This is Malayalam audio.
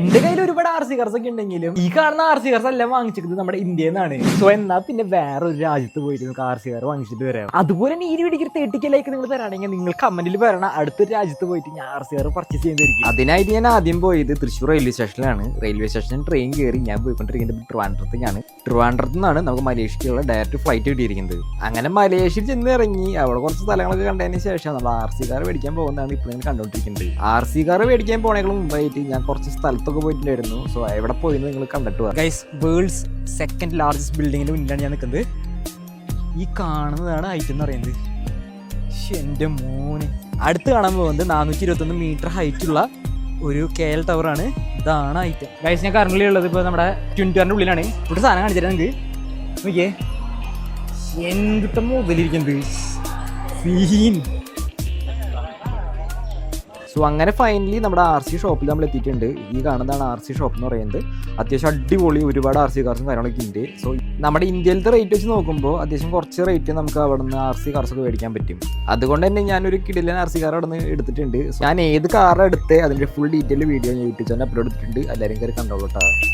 എന്റെ കയ്യിൽ സി കാർസ് ഒക്കെ ഉണ്ടെങ്കിലും ഈ കാണുന്ന ആർ സി കാർസ് എല്ലാം വാങ്ങിച്ചിരിക്കുന്നത് നമ്മുടെ ഇന്ത്യയിൽ നിന്നാണ്. സോ എന്നാ പിന്നെ വേറെ ഒരു രാജ്യത്ത് നമുക്ക് ആർ സി കാർ വാങ്ങിച്ചിട്ട് വരാം. അതുപോലെ തന്നെ ഈ വീടിക്ക് തേട്ടിക്കലേക്ക് നിങ്ങൾ തരാണെങ്കിൽ നിങ്ങൾ കമന്റിൽ പറയണ അടുത്തൊരു രാജ്യത്ത് പോയിട്ട് ഞാൻ ആർ സി കാർ പർച്ചേസ് ചെയ്യുന്നതായിരിക്കും അതിനായിട്ട് ഞാൻ ആദ്യം പോയത് തൃശ്ശൂർ റെയിൽവേ സ്റ്റേഷനിലാണ് റെയിൽവേ സ്റ്റേഷനിൽ ട്രെയിൻ കയറി ഞാൻ പോയിക്കൊണ്ടിരിക്കുന്നത് ട്രിവാൻഡ്രത്തിനാണ് ട്രിവാൻഡ്രത്ത് നിന്നാണ് നമുക്ക് മലേഷ്യക്കുള്ള ഡയറക്റ്റ് ഫ്ലൈറ്റ് കിട്ടിയിരിക്കുന്നത്. അങ്ങനെ മലേഷ്യയിൽ ചെന്ന് ഇറങ്ങി അവിടെ കുറച്ച് സ്ഥലങ്ങളൊക്കെ കണ്ടതിന് ശേഷം നമ്മൾ ആർ സി കാർ മേടിക്കാൻ പോകുന്നതാണ് ഇപ്പോൾ കണ്ടുകൊണ്ടിരിക്കുന്നത് ആർ സി കാർ മേടിക്കാൻ പോണേക്കാളും മുമ്പായിട്ട് ഞാൻ കുറച്ച് സ്ഥലത്തൊക്കെ പോയിട്ടുണ്ടായിരുന്നു. സോ എവിടെ പോയി നിങ്ങൾ കണ്ടിട്ട് ഗൈസ് വേൾഡ്സ് സെക്കൻഡ് ലാർജസ്റ്റ് ബിൽഡിങ്ങിന്റെ മുന്നിലാണ് ഞാൻ നിൽക്കുന്നത് ഈ കാണുന്നതാണ് ഹൈറ്റ് എന്ന് പറയുന്നത്. എന്റെ മോനെ. അടുത്ത് കാണാൻ പോകുന്നത് നാനൂറ്റി ഇരുപത്തൊന്ന് മീറ്റർ ഹൈറ്റ് ഉള്ള ഒരു കെ എൽ ടവർ ആണ്. ഇതാണ് ഹൈറ്റ് ഗൈസ് ഞാൻ കറണ്ടിൽ ഉള്ളത് ഇപ്പോൾ നമ്മുടെ ട്വന്റുകാരന്റെ ഉള്ളിലാണ്. ഇവിടെ സാധനം കാണിച്ചിട്ട് നിങ്ങൾക്ക് നോക്കിയേ. എന്തിട്ട മുതലിരിക്കുന്നത് സീൻ സോ അങ്ങനെ ഫൈനലി നമ്മുടെ ആർ സി ഷോപ്പിൽ നമ്മൾ എത്തിയിട്ടുണ്ട്. ഈ കാണുന്നതാണ് ആർ സി ഷോപ്പ് എന്ന് പറയുന്നത്. അത്യാവശ്യം അടിപൊളി ഒരുപാട് ആർ സി കാർസും കാര്യങ്ങളൊക്കെ ഉണ്ട്. സോ നമ്മുടെ ഇന്ത്യയിലത്തെ റേറ്റ് വെച്ച് നോക്കുമ്പോൾ അത്യാവശ്യം കുറച്ച് റേറ്റ് നമുക്ക് അവിടെ നിന്ന് ആർ സി കാർസ് ഒക്കെ മേടിക്കാൻ പറ്റും. അതുകൊണ്ട് തന്നെ ഞാനൊരു കിടിലൻ ആർ സി കാർ അവിടെ നിന്ന് എടുത്തിട്ടുണ്ട്. ഞാൻ ഏത് കാറാണ് എടുത്ത് അതിന്റെ ഫുൾ ഡീറ്റെയിൽ വീഡിയോ ഞാൻ യൂട്യൂബ് ചാനൽ അപ്ലോഡ് ചെയ്തിട്ടുണ്ട്. എല്ലാവരും കയറി കണ്ടോളൂ കേട്ടോ